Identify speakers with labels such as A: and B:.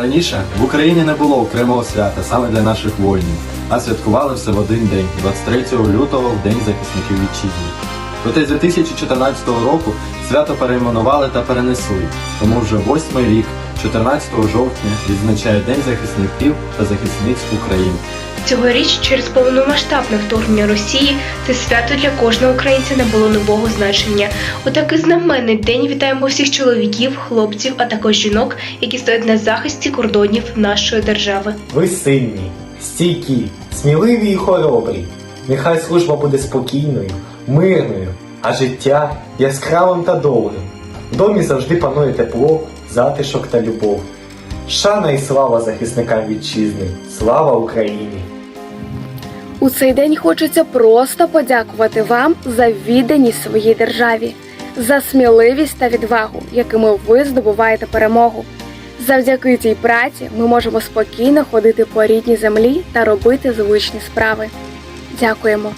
A: Раніше в Україні не було окремого свята саме для наших воїнів, а святкували все в один день, 23 лютого, в День захисників вітчизни. Проте з 2014 року свято перейменували та перенесли, тому вже восьмий рік, 14 жовтня, відзначає День захисників та захисниць України.
B: Цьогоріч через повномасштабне вторгнення Росії це свято для кожного українця не було нового значення. У такий знаменний день вітаємо всіх чоловіків, хлопців, а також жінок, які стоять на захисті кордонів нашої держави.
C: Ви сильні, стійкі, сміливі і хоробрі. Нехай служба буде спокійною, мирною, а життя яскравим та довгим. В домі завжди панує тепло, затишок та любов. Шана і слава захисникам вітчизни! Слава Україні!
D: У цей день хочеться просто подякувати вам за відданість своїй державі, за сміливість та відвагу, якими ви здобуваєте перемогу. Завдяки цій праці ми можемо спокійно ходити по рідній землі та робити звичні справи. Дякуємо!